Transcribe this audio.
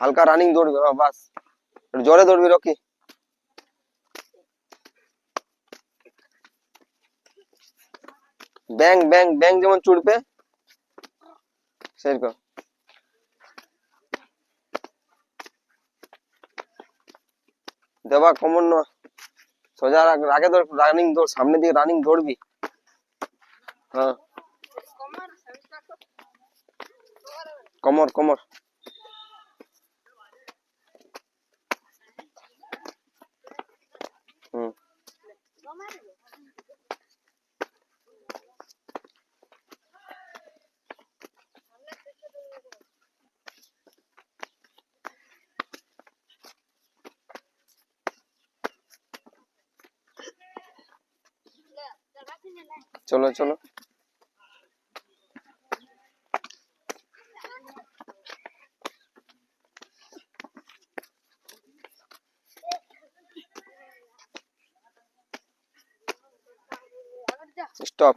হালকা রানিং দৌড়বি বাস। জোরে দৌড়বি, রকি। ব্যাং ব্যাং ব্যাং যেমন চুড়বে সেরকম। দেবা কমন নয়। সোজা আগে দৌড় রানিং দৌড়, সামনে দিকে রানিং দৌড়বি। হ্যাঁ। কমর কমর। চলো চলো। স্টপ